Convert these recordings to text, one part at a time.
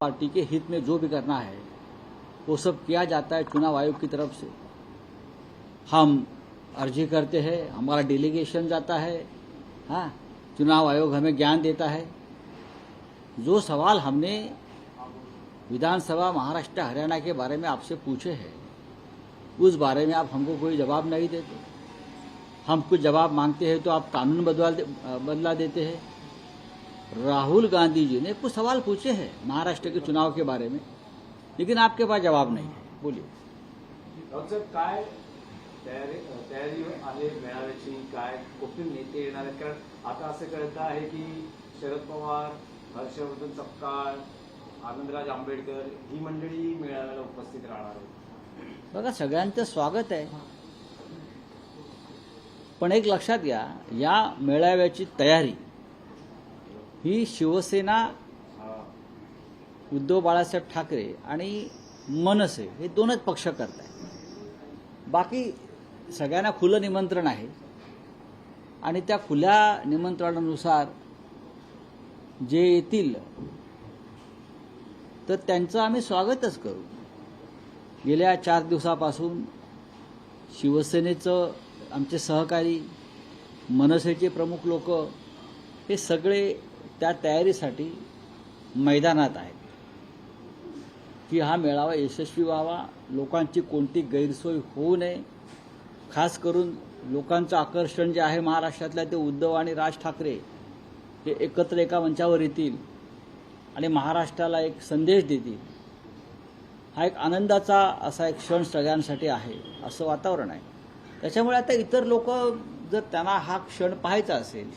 Party के हित में जो भी करना है, वो सब किया जाता है चुनाव आयोग की तरफ़ से। हम अर्जी करते हैं, हमारा डेलीगेशन जाता है हाँ चुनाव आयोग हमें ज्ञान देता है। जो सवाल हमने विधानसभा महाराष्ट्र हरियाणा के बारे में आपसे पूछे हैं, उस बारे में आप हमको कोई जवाब नहीं देते। हम कुछ जवाब मांगते हैं तो आप कानून बदला बदला देते हैं। राहुल गांधी जी ने कुछ सवाल पूछे हैं महाराष्ट्र के चुनाव के बारे में लेकिन आपके पास जवाब नहीं है। बोलिए। काय तयारी तयारी आहे मेळाव्याची काय कुठून नेते येणार आहेत? कारण आता असं कळतं आहे की शरद पवार हर्षवर्धन सपकाळ आनंदराज आंबेडकर ही मंडळी मेळाव्याला उपस्थित राहणार बघा सगळ्यांचं स्वागत आहे. पण एक लक्षात घ्या या मेळाव्याची तयारी ही शिवसेना उद्धव बाळासाहेब ठाकरे आणि मनसे हे दोनच पक्ष करत आहेत बाकी सगळ्यांना खुलं निमंत्रण आहे. आणि त्या खुल्या निमंत्रणानुसार जे येतील तर त्यांचं आम्ही स्वागतच करू. गेल्या चार दिवसापासून शिवसेनेचं आमचे सहकारी मनसेचे प्रमुख लोक हे सगळे त्या तयारीसाठी मैदानात आहेत. की हा मेळावा यशस्वी व्हावा लोकांची कोणती गैरसोय होऊ नये खास करून लोकांचं आकर्षण जे आहे महाराष्ट्रातल्या ते उद्धव आणि राज ठाकरे ते एकत्र एका मंचावर येतील आणि महाराष्ट्राला एक संदेश देतील हा एक आनंदाचा असा एक क्षण सगळ्यांसाठी आहे असं वातावरण आहे. त्याच्यामुळे आता इतर लोक जर त्यांना हा क्षण पाहायचा असेल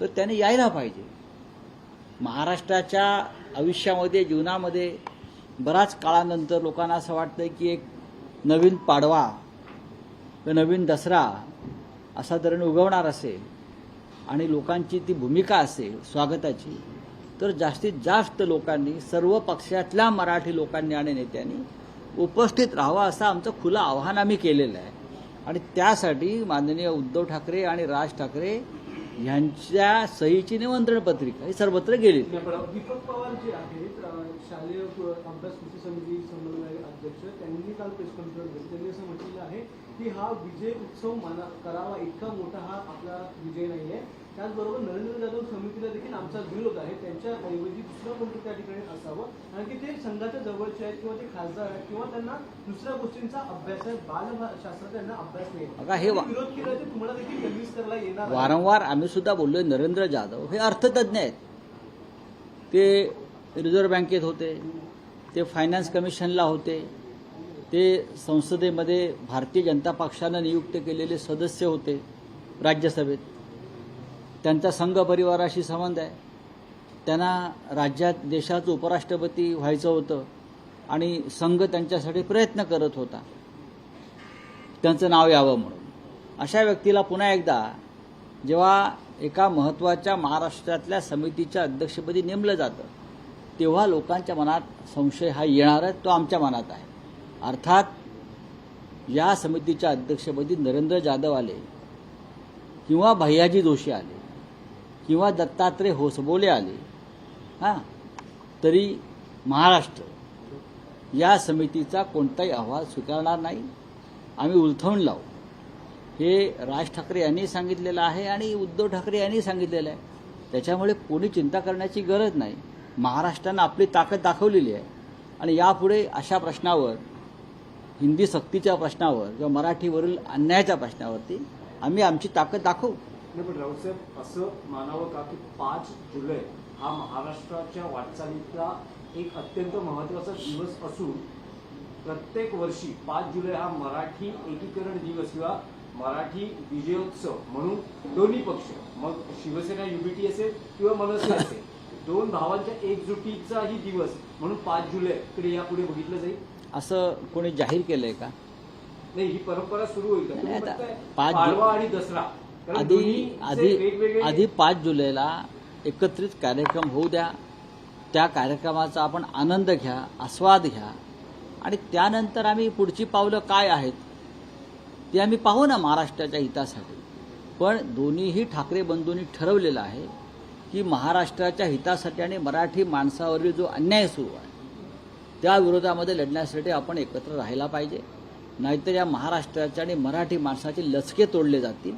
तर त्याने यायला पाहिजे. महाराष्ट्राच्या आयुष्यामध्ये जीवनामध्ये बराच काळानंतर लोकांना असं वाटतं की एक नवीन पाडवा किंवा नवीन दसरा असा तऱ्हेने उगवणार असेल आणि लोकांची ती भूमिका असेल स्वागताची तर जास्तीत जास्त लोकांनी सर्व पक्षातल्या मराठी लोकांनी आणि नेत्यांनी उपस्थित राहावं असं आमचं खुलं आव्हान आम्ही केलेलं आहे. आणि त्यासाठी माननीय उद्धव ठाकरे आणि राज ठाकरे यांच्या सहीची निमंत्रण पत्रिका ही सर्वत्र गेली दीपक पवार जे आहेत शालेय अभ्यास कृती समिती समन्वय अध्यक्ष त्यांनी काल प्रेस कॉन्फरन्स घेतली त्यांनी असं म्हटलेलं आहे की हा विजय उत्सव माना करावा इतका मोठा हा आपला विजय नाही आहे त्याचबरोबर नरेंद्र जाधव समितीला देखील आमचा विरोध आहे त्यांच्या ऐवजी दुसरं कोणतं त्या ठिकाणी असावं? कारण की ते संघाच्या जवळचे आहेत किंवा ते खासदार आहेत किंवा त्यांना दुसऱ्या गोष्टींचा अभ्यास आहे. बालशास्त्राचा त्यांना अभ्यास नाही. हे विरोध केला तर तुम्हाला देखील कन्व्हिन्स करायला येणार. वारंवार आम्ही सुद्धा बोललोय नरेंद्र जाधव हे अर्थतज्ञ आहेत. ते रिझर्व्ह बँकेत होते ते फायनान्स कमिशनला होते ते संसदेमध्ये भारतीय जनता पक्षानं नियुक्त केलेले सदस्य होते राज्यसभेत. त्यांचा संघ परिवाराशी संबंध आहे. त्यांना राज्यात देशाचं उपराष्ट्रपती व्हायचं होतं आणि संघ त्यांच्यासाठी प्रयत्न करत होता. त्यांचं नाव यावं म्हणून. अशा व्यक्तीला पुन्हा एकदा जेव्हा एका महत्त्वाच्या महाराष्ट्रातल्या समितीच्या अध्यक्षपदी नेमलं जातं तेव्हा लोकांच्या मनात संशय हा येणार आहे तो आमच्या मनात आहे. अर्थात या समितीच्या अध्यक्षपदी नरेंद्र जाधव आले किंवा भैयाजी जोशी आले किंवा दत्तात्रय होसबोले आले हां तरी महाराष्ट्र या समितीचा कोणताही अहवाल स्वीकारणार नाही. आम्ही उलथवून लावू. हे राज ठाकरे यांनी सांगितलेलं आहे आणि उद्धव ठाकरे यांनी सांगितलेलं आहे. त्याच्यामुळे कोणी चिंता करण्याची गरज नाही. महाराष्ट्रानं आपली ताकद दाखवलेली आहे. आणि यापुढे अशा प्रश्नावर हिंदी सक्तीच्या प्रश्नावर किंवा मराठीवरील अन्यायाच्या प्रश्नावरती आम्ही आमची ताकद दाखवू. नाही पण राऊतसाहेब असं मानावं का की पाच जुलै हा महाराष्ट्राच्या वाटचालीतला एक अत्यंत महत्त्वाचा दिवस असून प्रत्येक वर्षी पाच जुलै हा मराठी एकीकरण दिवस किंवा मराठी विजयोत्सव म्हणून दोन्ही पक्ष मग शिवसेना युबीटी असेल किंवा मनसे असेल दोन भावांच्या एकजुटीचाही दिवस म्हणून पाच जुलै कडे यापुढे बघितलं जाईल? असं कोणी जाहीर केलंय का? नाही ही परंपरा सुरू होईल का? पाडवा आणि दसरा. आधी आधी आधी पाच जुलैला एकत्रित कार्यक्रम होऊ द्या. त्या कार्यक्रमाचा आपण आनंद घ्या आस्वाद घ्या. आणि त्यानंतर आम्ही पुढची पावलं काय आहेत ती आम्ही पाहू ना महाराष्ट्राच्या हितासाठी. पण दोन्हीही ठाकरे बंधूंनी ठरवलेलं आहे की महाराष्ट्राच्या हितासाठी आणि मराठी माणसावरील जो अन्याय सुरू आहे त्या विरोधामध्ये लढण्यासाठी आपण एकत्र राहायला पाहिजे. नाहीतर या महाराष्ट्राच्या आणि मराठी माणसाचे लचके तोडले जातील.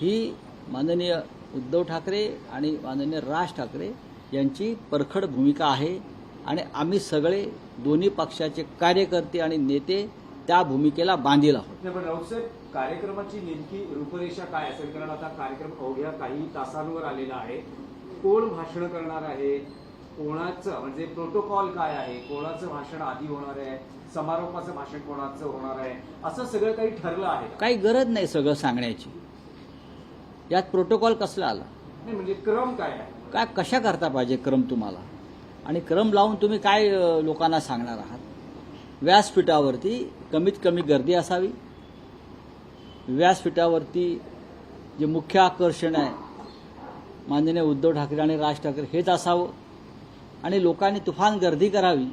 ही माननीय उद्धव ठाकरे आणि माननीय राज ठाकरे यांची परखड भूमिका आहे. आणि आम्ही सगळे दोन्ही पक्षाचे कार्यकर्ते आणि नेते त्या भूमिकेला बांधील आहोत. पण राऊतसाहेब कार्यक्रमाची नेमकी रूपरेषा काय असेल? कारण आता कार्यक्रम अवघ्या काही तासांवर आलेला आहे. कोण भाषण करणार आहे? कोणाचं म्हणजे प्रोटोकॉल काय आहे? कोणाचं भाषण आधी होणार आहे? समारोपाचं भाषण कोणाचं होणार आहे? असं सगळं काही ठरलं आहे? काही गरज नाही सगळं सांगण्याची. यात प्रोटोकॉल कसला आला? नाही म्हणजे क्रम काय आहे? काय कशा करता पाहिजे क्रम तुम्हाला? आणि क्रम लावून तुम्ही काय लोकांना सांगणार आहात? व्यासपीठावरती कमीत कमी गर्दी असावी. व्यासपीठावरती जे मुख्य आकर्षण आहे माननीय उद्धव ठाकरे आणि राज ठाकरे हेच असावं. आणि लोकांनी तुफान गर्दी करावी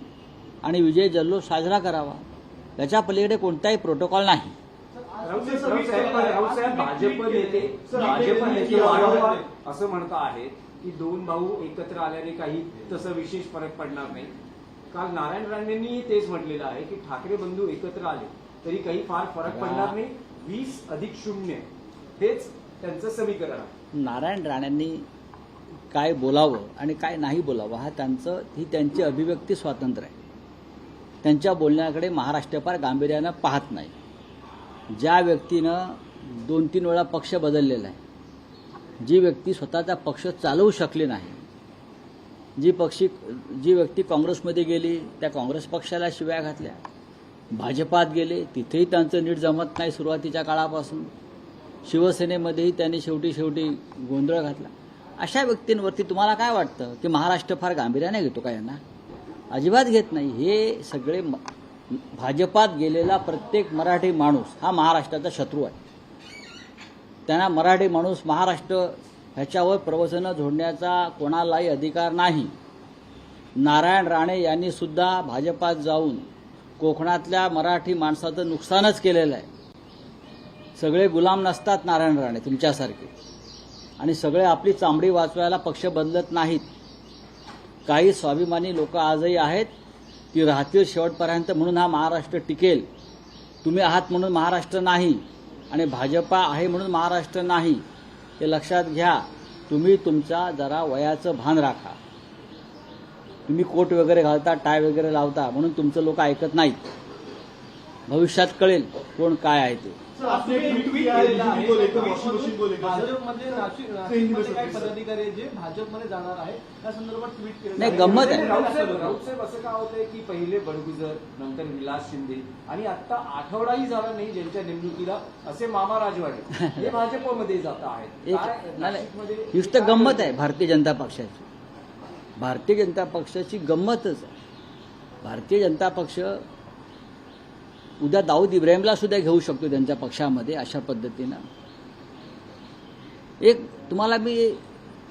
आणि विजय जल्लोष साजरा करावा. त्याच्या पलीकडे कोणताही प्रोटोकॉल नाही. राऊतसाहेब भाजप नेते भाजप नेते वारंवार असं म्हणता आहेत की दोन भाऊ एकत्र आल्याने काही तसं विशेष फरक पडणार नाही. काल नारायण राणेंनी तेच म्हटलेलं आहे की ठाकरे बंधू एकत्र आले तरी काही फार फरक पडणार नाही. वीस अधिक शून्य. हेच त्यांचं समीकरण आहे. नारायण राणेंनी काय बोलावं आणि काय नाही बोलावं हा त्यांचं ही त्यांची अभिव्यक्ती स्वातंत्र्य आहे. त्यांच्या बोलण्याकडे महाराष्ट्र फार गांभीर्यानं पाहत नाही. ज्या व्यक्तीनं दोन तीन वेळा पक्ष बदललेला आहे जी व्यक्ती स्वतःचा पक्ष चालवू शकली नाही जी पक्षी जी व्यक्ती काँग्रेसमध्ये गेली त्या काँग्रेस पक्षाला शिव्या घातल्या भाजपात गेले तिथेही त्यांचं नीट जमत नाही सुरुवातीच्या काळापासून. शिवसेनेमध्येही त्यांनी शेवटी शेवटी गोंधळ घातला. अशा व्यक्तींवरती तुम्हाला काय वाटतं? की महाराष्ट्र फार गांभीर्याने घेतो का यांना? अजिबात घेत नाही. हे सगळे म- भाजपात गेलेला प्रत्येक मराठी माणूस हा महाराष्ट्राचा शत्रू आहे. त्यांना मराठी माणूस महाराष्ट्र ह्याच्यावर प्रवचनं झोडण्याचा कोणालाही अधिकार नाही. नारायण राणे यांनी सुद्धा भाजपात जाऊन कोकणातल्या मराठी माणसाचं नुकसानच केलेलं आहे. सगळे गुलाम नसतात नारायण राणे तुमच्यासारखे. आणि सगळे आपली चांबडी वाचवायला पक्ष बदलत नाहीत. काही स्वाभिमानी लोक आजही आहेत. ती राहतील शेवटपर्यंत म्हणून हा महाराष्ट्र टिकेल. तुम्ही आहात म्हणून महाराष्ट्र नाही आणि भाजपा आहे म्हणून महाराष्ट्र नाही हे लक्षात घ्या. तुम्ही तुमचा जरा वयाचं भान राखा. तुम्ही कोट वगैरे घालता टाय वगैरे लावता म्हणून तुमचं लोक ऐकत नाहीत. भविष्यात कळेल कोण काय आहे ते. नाही, गंमत आहे. राऊतसाहेब असं का होतंय की पहिले बडगुजर नंतर विलास शिंदे आणि आता आठवडाही झाला नाही ज्यांच्या नेमणुकीला असे मामा राजवाडे. हे भाजपमध्ये जात आहेत. एक काय नाही, नाही. नाशिकमध्ये नुसतं गंमत आहे भारतीय जनता पक्षाची. भारतीय जनता पक्षाची गंमतच आहे. भारतीय जनता पक्ष उद्या दाऊद इब्राहिमला सुद्धा घेऊ शकतो त्यांच्या पक्षामध्ये अशा पद्धतीनं. एक तुम्हाला मी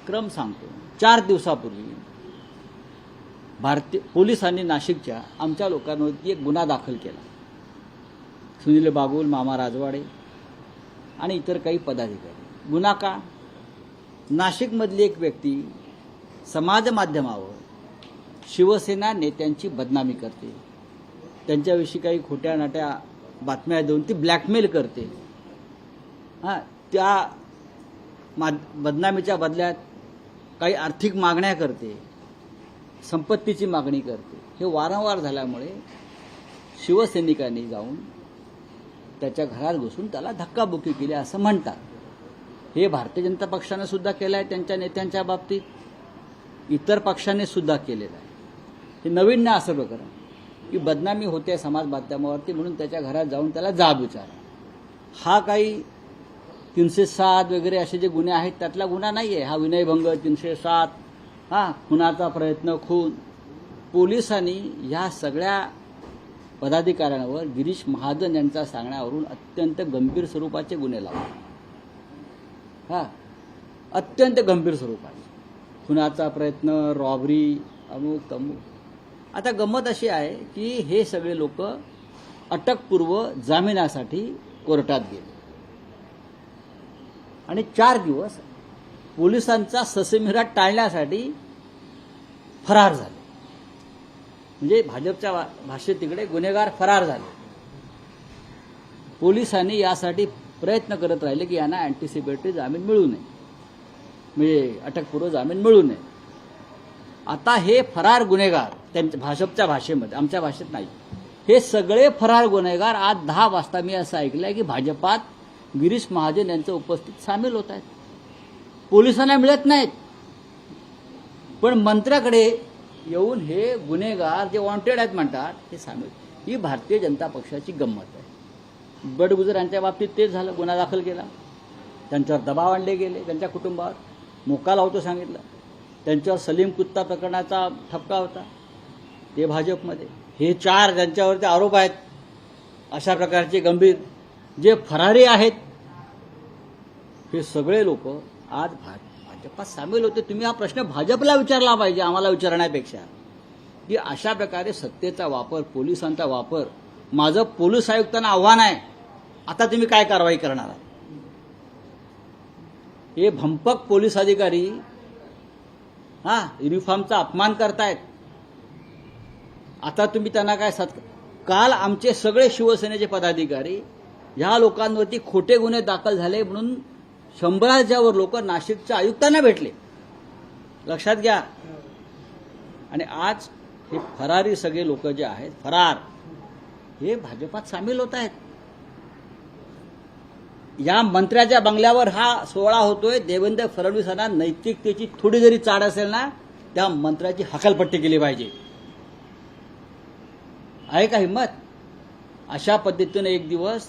क्रम सांगतो. चार दिवसापूर्वी भारतीय पोलिसांनी नाशिकच्या आमच्या लोकांवरती एक गुन्हा दाखल केला. सुनील बागुल मामा राजवाडे आणि इतर काही पदाधिकारी. गुन्हा का? नाशिकमधली एक व्यक्ती समाज माध्यमावर शिवसेना नेत्यांची बदनामी करते. त्यांच्याविषयी काही खोट्या नाट्या बातम्या देऊन ती ब्लॅकमेल करते. हां त्या माध बदनामीच्या बदल्यात काही आर्थिक मागण्या करते संपत्तीची मागणी करते. हे वारंवार झाल्यामुळे शिवसैनिकांनी जाऊन त्याच्या घरात घुसून त्याला धक्काबुक्की केली असं म्हणतात. हे भारतीय जनता पक्षानं सुद्धा केलं आहे त्यांच्या नेत्यांच्या बाबतीत. इतर पक्षांनी सुद्धा केलेलं आहे. हे नवीन नाही असं प्रकरण. की बदनामी होते समाज माध्यमावरती म्हणून त्याच्या घरात जाऊन त्याला जाब विचारा. हा काही तीनशे सात वगैरे असे जे गुन्हे आहेत त्यातला गुन्हा नाही आहे हा विनयभंग तीनशे सात हा खुनाचा प्रयत्न खून. पोलिसांनी ह्या सगळ्या पदाधिकाऱ्यांवर गिरीश महाजन यांच्या सांगण्यावरून अत्यंत गंभीर स्वरूपाचे गुन्हे लावले. हा अत्यंत गंभीर स्वरूपाचे. खुनाचा प्रयत्न रॉबरी अमुक तमुक आता गंमत अशी आहे की हे सगळे लोक अटकपूर्व जामिनासाठी कोर्टात गेले. आणि चार दिवस पोलिसांचा ससेमिरा टाळण्यासाठी फरार झाले. म्हणजे भाजपच्या भाषेत तिकडे गुन्हेगार फरार झाले. पोलिसांनी यासाठी प्रयत्न करत राहिले की यांना अँटिसिपेटरी जामीन मिळू नये. म्हणजे अटकपूर्व जामीन मिळू नये. आता हे फरार गुन्हेगार त्यांच्या भाजपच्या भाषेमध्ये आमच्या भाषेत नाही. हे सगळे फरार गुन्हेगार आज दहा वाजता मी असं ऐकलंय की भाजपात गिरीश महाजन यांचं उपस्थित सामील होत आहेत. पोलिसांना मिळत नाहीत. पण मंत्र्याकडे येऊन हे गुन्हेगार जे वॉन्टेड आहेत म्हणतात हे सामील. ही भारतीय जनता पक्षाची गंमत आहे. बडगुजर यांच्या बाबतीत तेच झालं गुन्हा दाखल केला. त्यांच्यावर दबाव आणले गेले त्यांच्या कुटुंबावर. मोका लावतो सांगितलं. त्यांच्यावर सलीम कुत्ता प्रकरणाचा ठपका होता. ते भाजपमध्ये. हे चार ज्यांच्यावरती आरोप आहेत अशा प्रकारचे गंभीर जे फरारी आहेत हे सगळे लोक आज भा भाजपात सामील होते. तुम्ही हा प्रश्न भाजपला विचारला पाहिजे आम्हाला विचारण्यापेक्षा. की अशा प्रकारे सत्तेचा वापर पोलिसांचा वापर माझं पोलीस आयुक्तांना आव्हान आहे आता तुम्ही काय कारवाई करणार आहात? हे भंपक पोलीस अधिकारी हा युनिफॉर्मचा अपमान करतायत. आता तुम्ही त्यांना काय सत काल आमचे सगळे शिवसेनेचे पदाधिकारी ह्या लोकांवरती खोटे गुन्हे दाखल झाले म्हणून शंभराच्यावर लोक नाशिकच्या आयुक्तांना भेटले. लक्षात घ्या. आणि आज हे फरारी सगळे लोक जे आहेत फरार हे भाजपात सामील होत आहेत. या मंत्र्याच्या बंगल्यावर हा सोहळा होतोय. देवेंद्र फडणवीसांना नैतिकतेची थोडी जरी चाड असेल ना त्या मंत्र्याची हकालपट्टी केली पाहिजे. आहे का हिंमत? अशा पद्धतीनं एक दिवस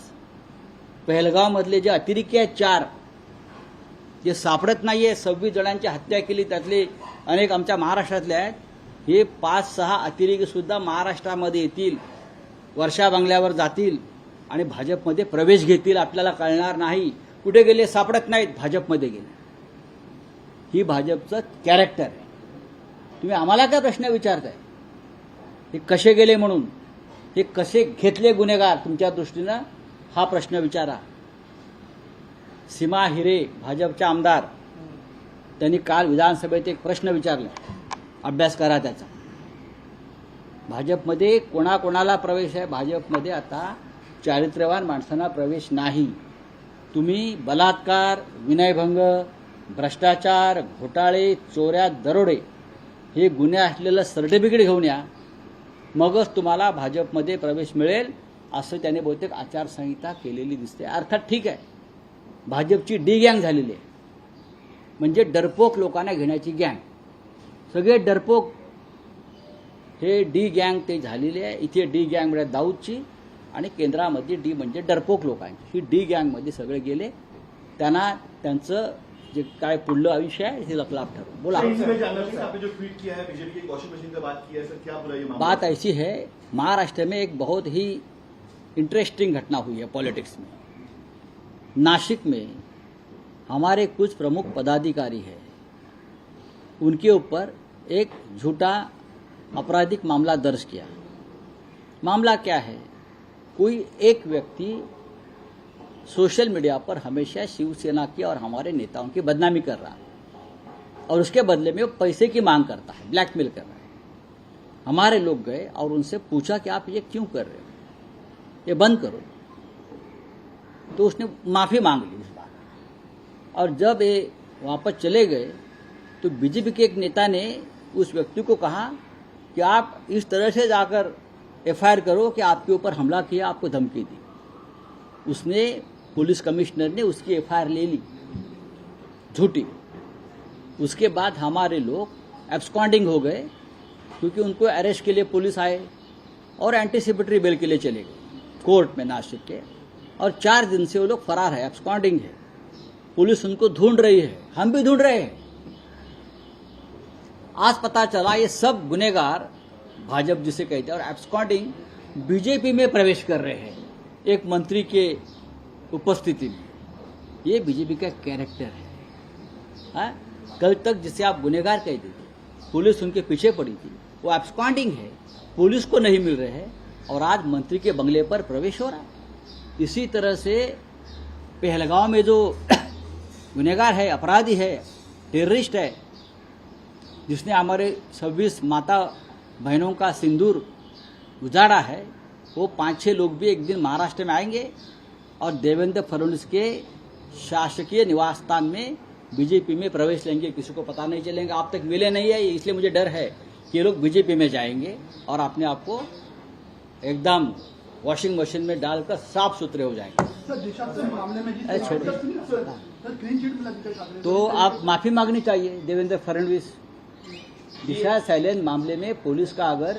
पहलगावमधले जे अतिरेकी आहेत चार जे सापडत नाहीये सव्वीस जणांची हत्या केली त्यातले अनेक आमच्या महाराष्ट्रातले आहेत हे पाच सहा अतिरेकी सुद्धा महाराष्ट्रामध्ये येतील वर्षा बंगल्यावर जातील आणि भाजपमध्ये प्रवेश घेतील आपल्याला कळणार नाही. कुठे गेले? सापडत नाहीत भाजपमध्ये गेले. ही भाजपचं कॅरेक्टर आहे. तुम्ही आम्हाला काय प्रश्न विचारताय? हे कसे गेले म्हणून? हे कसे घेतले गुन्हेगार तुमच्या दृष्टीनं? हा प्रश्न विचारा. सीमा हिरे भाजपच्या आमदार त्यांनी काल विधानसभेत एक प्रश्न विचारला. अभ्यास करा त्याचा. भाजपमध्ये कोणाकोणाला प्रवेश आहे? भाजपमध्ये आता चारित्र्यवान माणसांना प्रवेश नाही. तुम्ही बलात्कार विनयभंग भ्रष्टाचार घोटाळे चोऱ्या दरोडे हे गुन्हे असलेलं सर्टिफिकेट घेऊन या. मगच तुम्हाला भाजपमध्ये प्रवेश मिळेल असं त्याने बहुतेक आचारसंहिता केलेली दिसते. अर्थात ठीक आहे. भाजपची डी गँग झालेली आहे. म्हणजे डरपोक लोकांना घेण्याची गँग. सगळे डरपोक हे डी गँग ते झालेले आहे. इथे डी गँग म्हणजे दाऊदची आणि केंद्रामध्ये डी म्हणजे डरपोक लोकांची. ही डी गँगमध्ये सगळे गेले. त्यांना त्यांचं जे काय पुढलं आयुष्य आहे हे लपलाप ठरवून बोला. जो ट्वीट किया है बीजेपी की वॉशिंग मशीन का बात किया है सर क्या पूरा ये बात ऐसी है महाराष्ट्र में एक बहुत ही इंटरेस्टिंग घटना हुई है पॉलिटिक्स में। नासिक में हमारे कुछ प्रमुख पदाधिकारी हैं। उनके ऊपर एक झूठा आपराधिक मामला दर्ज किया। मामला क्या है? कोई एक व्यक्ति सोशल मीडिया पर हमेशा शिवसेना की और हमारे नेताओं की बदनामी कर रहा है। और उसके बदले में वो पैसे की मांग करता है, ब्लैकमेल कर रहा है। हमारे लोग गए और उनसे पूछा कि आप ये क्यों कर रहे हो? ये बंद करो। तो उसने माफ़ी मांग ली उस बार और जब ये वापस चले गए तो बीजेपी के एक नेता ने उस व्यक्ति को कहा कि आप इस तरह से जाकर एफआईआर करो कि आपके ऊपर हमला किया, आपको धमकी दी। उसने पुलिस कमिश्नर ने उसकी एफआईआर ले ली, झूठी। उसके बाद हमारे लोग एब्सकॉन्डिंग हो गए, क्योंकि उनको अरेस्ट के लिए पुलिस आए और एंटीसिपेटरी बेल के लिए चले गए, कोर्ट में नासिक के, और चार दिन से वो लोग फरार है, एब्सकॉन्डिंग है। पुलिस उनको ढूंढ रही है, हम भी ढूंढ रहे हैं। आज पता चला ये सब गुनेगार भाजपा जिसे कहते हैं, और एब्सकॉन्डिंग बीजेपी में प्रवेश कर रहे हैं। एक मंत्री के उपस्थिति में। ये बीजेपी का कैरेक्टर है। हाँ? कल तक जिसे आप गुनेगार कहते थे पुलिस उनके पीछे पड़ी थी, वो एब्सकॉन्डिंग है। पुलिस को नहीं मिल रहे हैं और आज मंत्री के बंगले पर प्रवेश हो रहा है। इसी तरह से पहलगांव में जो गुनेगार है, अपराधी है टेररिस्ट है, जिसने हमारे छब्बीस माता बहनों का सिंदूर उजाड़ा है, वो पाँच छह लोग भी एक दिन महाराष्ट्र में आएँगे। और देवेंद्र फडणवीस के शासकीय निवास स्थान में बीजेपी में प्रवेश लेंगे किसी को पता नहीं चलेगा। आप तक मिले नहीं है इसलिए मुझे डर है कि ये लोग बीजेपी में जाएँगे और अपने आप को एकदम वॉशिंग मशीन में डालकर साफ़ सुथरे हो जाएँगे। सर अरे छोड़ो। तो आप माफ़ी मांगनी चाहिए देवेंद्र फडणवीस। दिशा सैलेन मामले में पुलिस का अगर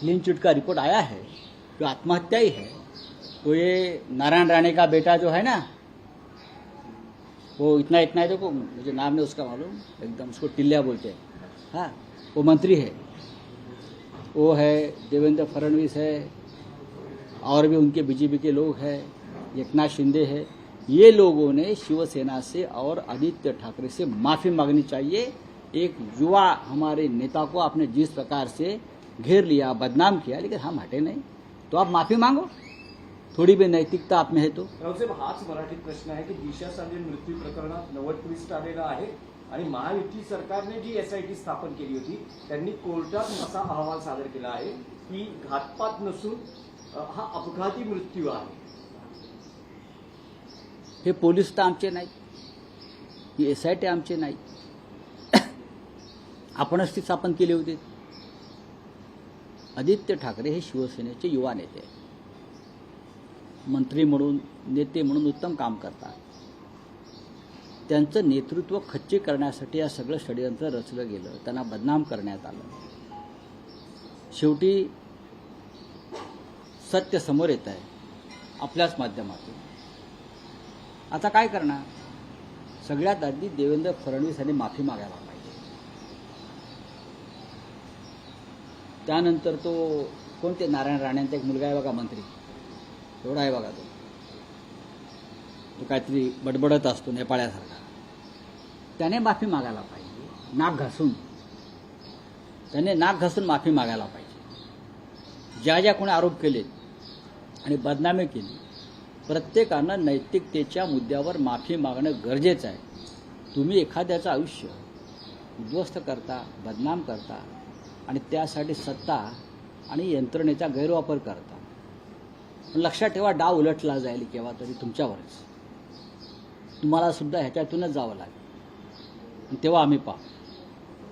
क्लीन चिट का रिपोर्ट आया है जो आत्महत्या ही है तो ये नारायण राणे का बेटा जो है ना, वो इतना इतना है देखो, मुझे नाम नहीं उसका मालूम, एकदम उसको टिल्लिया बोलते हैं। हाँ वो मंत्री है। वो है देवेंद्र फडणवीस है, और भी उनके बीजेपी के लोग हैं, एकनाथ शिंदे है। ये लोगों ने शिवसेना से और आदित्य ठाकरे से माफ़ी मांगनी चाहिए। एक युवा हमारे नेता को आपने जिस प्रकार से घेर लिया, बदनाम किया, लेकिन हम हटे नहीं। तो आप माफ़ी मांगो। थोड़ी भी नैतिकता आप में है तो रावसाहेब हाच मराठीत प्रश्न आहे की दिशा साले मृत्यू प्रकरणात नवद ट्विस्ट आलेला आहे आणि महायुती सरकारने जी एसआयटी स्थापन केली होती त्यांनी कोर्टात असा अहवाल सादर केला आहे की घातपात नसून हा अपघाती मृत्यू आहे. हे पोलीस तर आमचे नाहीत. ही एस आय टी आमचे नाही आपणच ती स्थापन केली होती. आदित्य ठाकरे हे शिवसेनेचे युवा नेते आहेत. मंत्री म्हणून नेते म्हणून उत्तम काम करतात. त्यांचं नेतृत्व खच्ची करण्यासाठी या सगळं षडयंत्र रचलं गेलं. त्यांना बदनाम करण्यात आलं. शेवटी सत्य समोर येत आहे आपल्याच माध्यमातून. आता काय करणार? सगळ्यात आधी देवेंद्र फडणवीस यांनी माफी मागायला पाहिजे. त्यानंतर तो कोणते नारायण राणेंचा एक मुलगा आहे बघा मंत्री. एवढा आहे बघा तो. तो काहीतरी बडबडत असतो नेपाळ्यासारखा. त्याने माफी मागायला पाहिजे. नाक घासून. त्याने नाक घासून माफी मागायला पाहिजे. ज्या ज्या कोणी आरोप केले आणि बदनामी केली प्रत्येकानं नैतिकतेच्या मुद्द्यावर माफी मागणं गरजेचं आहे. तुम्ही एखाद्याचं आयुष्य उद्ध्वस्त करता बदनाम करता आणि त्यासाठी सत्ता आणि यंत्रणेचा गैरवापर करता. लक्षात ठेवा डाव उलटला जाईल केव्हा तरी तुमच्यावरच. तुम्हाला सुद्धा ह्याच्यातूनच जावं लागेल. तेव्हा आम्ही पाहू.